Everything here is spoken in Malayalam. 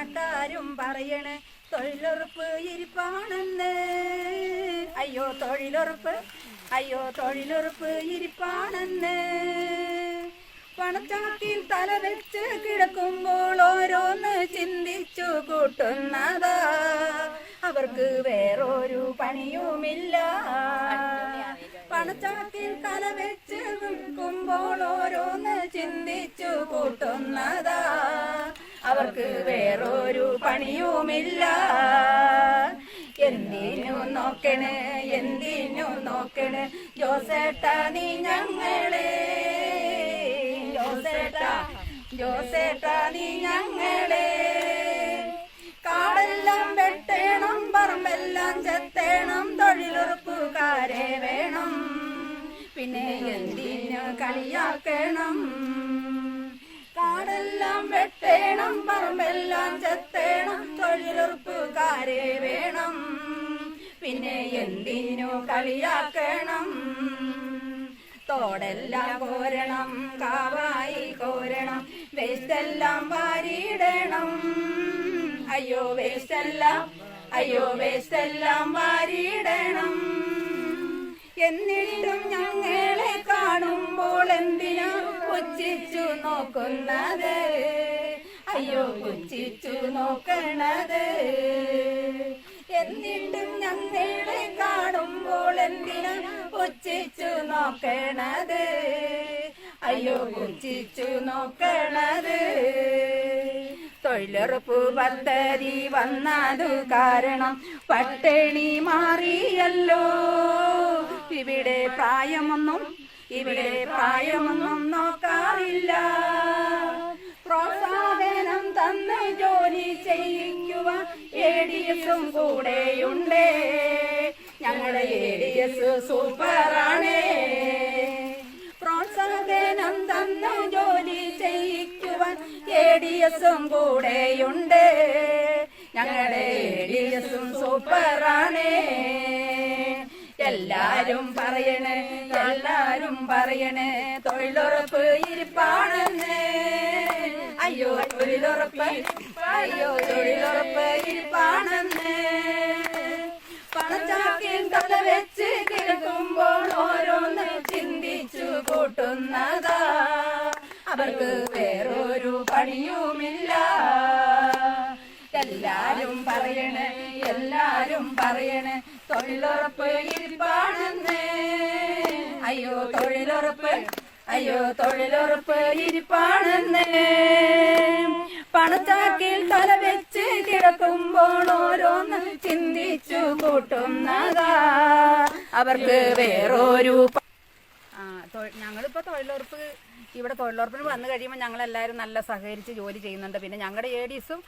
നാട്ടാരും പറയണേ തൊഴിലുറപ്പ് ഇരിപ്പാണെന്ന്. അയ്യോ തൊഴിലുറപ്പ്. അയ്യോ തൊഴിലുറപ്പ് ഇരിപ്പാണെന്ന്. പണച്ചാക്കിൽ തല വെച്ച് കിടക്കുമ്പോൾ ഓരോന്ന് ചിന്തിച്ചു കൂട്ടുന്നതാ. അവർക്ക് വേറൊരു പണിയുമില്ല. പണച്ചാക്കിൽ തല വെച്ച് കിടക്കുമ്പോൾ ഓരോന്ന് ചിന്തിച്ചു കൂട്ടുന്നതാ. അവർക്ക് വേറൊരു പണിയുമില്ല. എന്തിനു നോക്കണ് എന്തിനു നോക്കണ്? ജോസേട്ട നീ ഞങ്ങളെ. ജോസേട്ട ജോസേട്ട നീ ഞങ്ങളെ. കാടെല്ലാം വെട്ടേണം പറമ്പെല്ലാം ചെത്തേണം തൊഴിലുറപ്പുകാരെ വേണം. പിന്നെ എന്തിനു കളിയാക്കണം? കാടെല്ലാം വെട്ടേണം പറമ്പെല്ലാം ചെത്തേണം തൊഴിലുറപ്പുകാരെ വേണം. പിന്നെ എന്തിനു കളിയാക്കണം? തോടെല്ലാം കോരണം കാവായി കോരണം വേസ്റ്റെല്ലാം വാരിയിടണം. അയ്യോ വേസ്റ്റെല്ലാം അയ്യോ വേസ്റ്റെല്ലാം വാരിയിടണം. എന്നിട്ടും ഞങ്ങളെ നോക്കുന്നത്? അയ്യോ പുച്ഛിച്ചു നോക്കണത്? എന്നിട്ടും ഞങ്ങളെ കാണുമ്പോൾ എന്തിനാ പുച്ഛിച്ചു നോക്കണത്? അയ്യോ പുച്ഛിച്ചു നോക്കണത്? തൊഴിലുറപ്പ് പദ്ധതി വന്നതു കാരണം പട്ടിണി മാറിയല്ലോ. ഇവിടെ പ്രായമൊന്നും ഇവിടെ പ്രായമൊന്നും നോക്കാറില്ല എസും കൂടെയുണ്ട്. ഞങ്ങളുടെ എ ഡി എസ് സൂപ്പറാണേ. പ്രോത്സാഹനം തന്ന് ജോലി ചെയ്യിക്കുവാൻ എ ഡി എസും കൂടെയുണ്ട്. ഞങ്ങളുടെ എ ഡി എസും സൂപ്പറാണേ. എല്ലാരും പറയണേ എല്ലാരും പറയണേ തൊഴിലുറപ്പ് ഇരിപ്പാണെന്ന്. അയ്യോ വെച്ച് ഓരോന്ന് ചിന്തിച്ചു അവർക്ക് വേറൊരു പണിയുമില്ല. എല്ലാരും പറയണേ എല്ലാരും പറയണേ തൊഴിലുറപ്പ് ഇരിപ്പാണെന്ന്. അയ്യോ തൊഴിലുറപ്പ് അയ്യോ തൊഴിലുറപ്പ് ഇരിപ്പാണെന്ന്. പണച്ചാക്കിൽ തല വെച്ച് കിടക്കുമ്പോൾ ഓരോന്ന് ചിന്തിച്ചു കൂട്ടുന്നതാ. അവർക്ക് വേറൊരു ഞങ്ങളിപ്പോ തൊഴിലുറപ്പ് ഇവിടെ തൊഴിലുറപ്പിന് വന്നു കഴിയുമ്പോൾ ഞങ്ങൾ എല്ലാവരും നല്ല സഹകരിച്ച് ജോലി ചെയ്യുന്നുണ്ട്. പിന്നെ ഞങ്ങളുടെ ഏഡീസും